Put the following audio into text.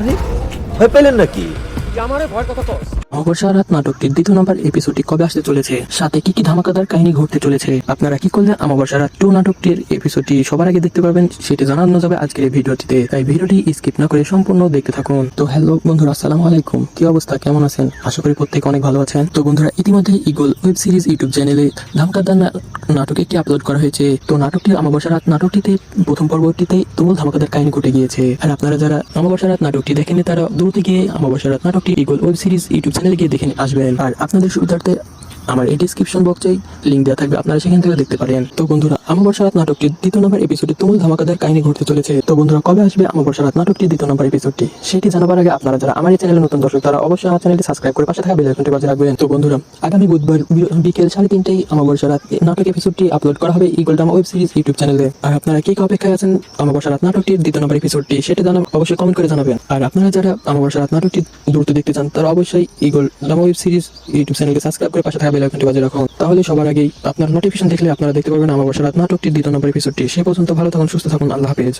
আরে ভয় পেলেন নাকি? অবসর রাত নাটকটির দ্বিতীয় নম্বর এপিসোডটি কবে আসতে চলেছে? সাথে কি কি ধামাকাদার কাহিনী ঘটতে চলেছে? আপনারা কি করলে অমাবস্যা রাত টু নাটকটির এপিসোডটি সবার আগে দেখতে পারবেন সেটি জানানো যাবে আজকের এই ভিডিওটিতে। তাই ভিডিওটি স্কিপ না করে সম্পূর্ণ দেখতে থাকুন। তো হ্যালো বন্ধুরা আসসালামু আলাইকুম। কি অবস্থা? কেমন আছেন? আশা করি প্রত্যেকে অনেক ভালো আছেন। তো বন্ধুরা ইতিমধ্যে ইগল ওয়েব সিরিজ ইউটিউব চ্যানেলে ধামাকাদার না- নাটক একটি আপলোড করা হয়েছে? তো নাটকটির অমাবস্যা রাত নাটকটিতে, প্রথম পর্বটিতে তুমুল ধামাকাদার কাহিনী ঘটে গিয়েছে। আর আপনারা যারা অমাবস্যা রাত নাটকটি দেখেনি তারা দ্রুত গিয়ে অমাবস্যা রাত নাটকটি ইগল ওয়েব সিরিজ ইউটিউব চ্যানেলে গিয়ে দেখে আসবেন। আর আপনাদের সুবিধার্থে আমার এই ডিসক্রিপশন বক্সেই লিঙ্ক দেওয়া থাকবে, আপনারা সেখান থেকে দেখতে পারেন। তো বন্ধুরা, অমাবস্যা রাত নাটকটির দ্বিতীয় নম্বর এপিসোডে তুমুল ধামাকাদার কাহিনী ঘটতে চলেছে। তো বন্ধুরা, কবে আসবে অমাবস্যা রাত নাটকটির দ্বিতীয় নম্বর এপিসোডটি সেটি জানাবার আগে আপনারা যারা আমার এই চ্যানেলে নতুন দর্শক, তারা অবশ্যই আমার চ্যানেলটি সাবস্ক্রাইব করে পাশে থাকা বেল আইকনটি বাজিয়ে রাখবেন। তো বন্ধুরা, আগামী বুধবার বিকেল সাড়ে তিনটেই অমাবস্যা রাত নাটক এপিসোডটি আপলোড করা হবে Eagle drama web series YouTube চ্যানেলে আর আপনারা কি অপেক্ষায় আছেন অমাবস্যা রাত নাটকটির দ্বিতীয় নম্বর এপিসোডটি সেটা জানা অবশ্যই কমেন্ট করে জানাবেন। আর আপনারা যারা অমাবস্যা রাত নাটকটি দ্রুত দেখতে চান, তারা অবশ্যই Eagle drama web series YouTube চ্যানেলকে সাবস্ক্রাইব করে পাশে থাকা বেল আইকনটি বাজিয়ে রাখুন। তাহলে সবার আগেই আপনার নোটিফিকেশন দেখলে আপনারা দেখতে পারবেন অমাবস্যা রাত নাটকটির দ্বিতীয় নম্বর এপিসোডটি সে পর্যন্ত ভালো থাকুন, সুস্থ থাকুন, আল্লাহ হাফেজ।